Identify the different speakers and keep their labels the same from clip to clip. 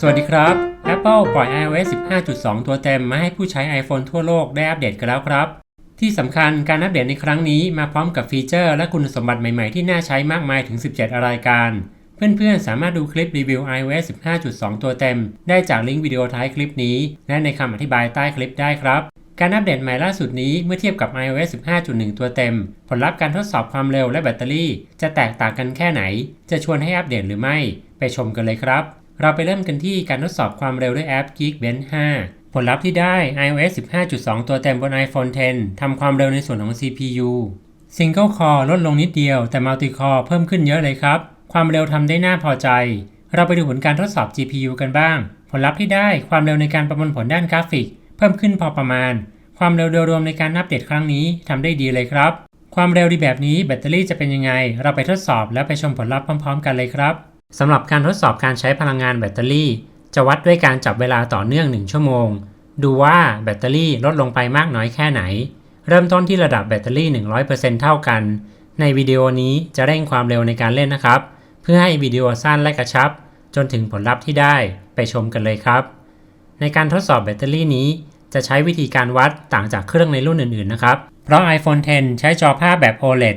Speaker 1: สวัสดีครับ Apple ปล่อย iOS 15.2 ตัวเต็มมาให้ผู้ใช้ iPhone ทั่วโลกได้อัปเดตกันแล้วครับ ที่สำคัญการอัปเดตในครั้งนี้มาพร้อมกับฟีเจอร์และคุณสมบัติใหม่ๆที่น่าใช้มากมายถึง 17 รายการ เพื่อนๆ สามารถดูคลิปรีวิว iOS 15.2 ตัวเต็ม ได้จากลิงก์วิดีโอท้ายคลิปนี้ และในคำอธิบายใต้คลิปได้ครับการอัปเดตใหม่ล่าสุดนี้เมื่อเทียบกับ iOS 15.1 ตัวเต็ม ผลลัพธ์การทดสอบความเร็วและแบตเตอรี่ จะแตกต่างกันแค่ไหน จะชวนให้อัปเดตหรือไม่ ไปชมกันเลยครับ เราไปเริ่มกันที่การทดสอบความเร็วด้วยแอป Geekbench 5 ผลลัพธ์ที่ได้ iOS 15.2 ตัวเต็มบน iPhone 10 ทำความเร็วในส่วนของ CPU Single Core ลดลงนิดเดียว แต่ Multi Core เพิ่มขึ้นเยอะเลยครับ ความเร็วทำได้น่าพอใจ เราไปดูผลการทดสอบ GPU กันบ้าง ผลลัพธ์ที่ได้ความเร็วในการประมวลผลด้านกราฟิก เพิ่มขึ้นพอประมาณ ความเร็วโดยรวมในการอัปเดตครั้งนี้ทำได้ดีเลยครับ ความเร็วดีแบบนี้แบตเตอรี่จะเป็นยังไง เราไปทดสอบแล้วไปชมผลลัพธ์พร้อม ๆ กันเลยครับ สำหรับการทดสอบการใช้พลังงานแบตเตอรี่ จะวัดด้วยการจับเวลาต่อเนื่อง 1 ชั่วโมง ดูว่าแบตเตอรี่ลดลงไปมากน้อยแค่ไหน เริ่มต้นที่ระดับแบตเตอรี่ 100%เท่ากัน ในวิดีโอนี้จะเร่งความเร็วในการเล่นนะครับ เพื่อให้วิดีโอสั้นและกระชับ จนถึงผลลัพธ์ที่ได้ไปชมกันเลยครับ ในการทดสอบแบตเตอรี่นี้ จะใช้วิธีการวัดต่างจากเครื่องในรุ่นอื่นๆนะครับ เพราะ iPhone 10 ใช้จอภาพแบบ OLED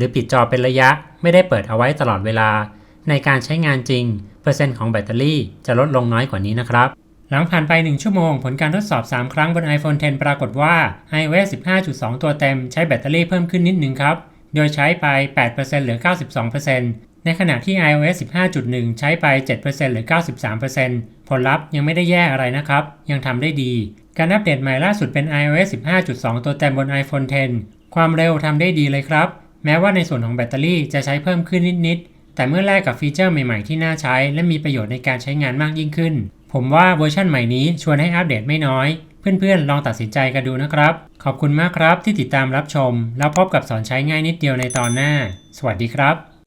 Speaker 1: รือปิดจอเป็นระยะไม่ได้เปิดเอาไว้ตลอดเวลา ในการใช้งานจริง เปอร์เซ็นต์ของแบตเตอรี่จะลดลงน้อยกว่านี้นะครับ หลังผ่านไป 1 ชั่วโมง ผลการทดสอบ 3 ครั้งบน iPhone 10 ปรากฏว่า iOS 15.2 ตัวเต็มใช้แบตเตอรี่เพิ่มขึ้นนิดนึงครับ โดยใช้ไป 8%เหลือ 92%ในขณะที่ iOS 15.1 ใช้ไป 7%เหลือ 93%ผลลัพธ์ยังไม่ได้แย่อะไรนะครับ ยังทำได้ดี การอัปเดตใหม่ล่าสุดเป็น iOS 15.2 ตัวเต็มบน iPhone 10 ความเร็วทำได้ดีเลยครับ แม้ว่าในส่วนของแบตเตอรี่จะใช้เพิ่มขึ้นนิดๆ แต่เมื่อแลกกับฟีเจอร์ใหม่ๆที่น่าใช้ และมีประโยชน์ในการใช้งานมากยิ่งขึ้น ผมว่าเวอร์ชันใหม่นี้ชวนให้อัปเดตไม่น้อย เพื่อนๆ ลองตัดสินใจกันดูนะครับ ขอบคุณมากครับที่ติดตามรับชม แล้วพบกับสอนใช้ง่ายนิดเดียวในตอนหน้า สวัสดีครับ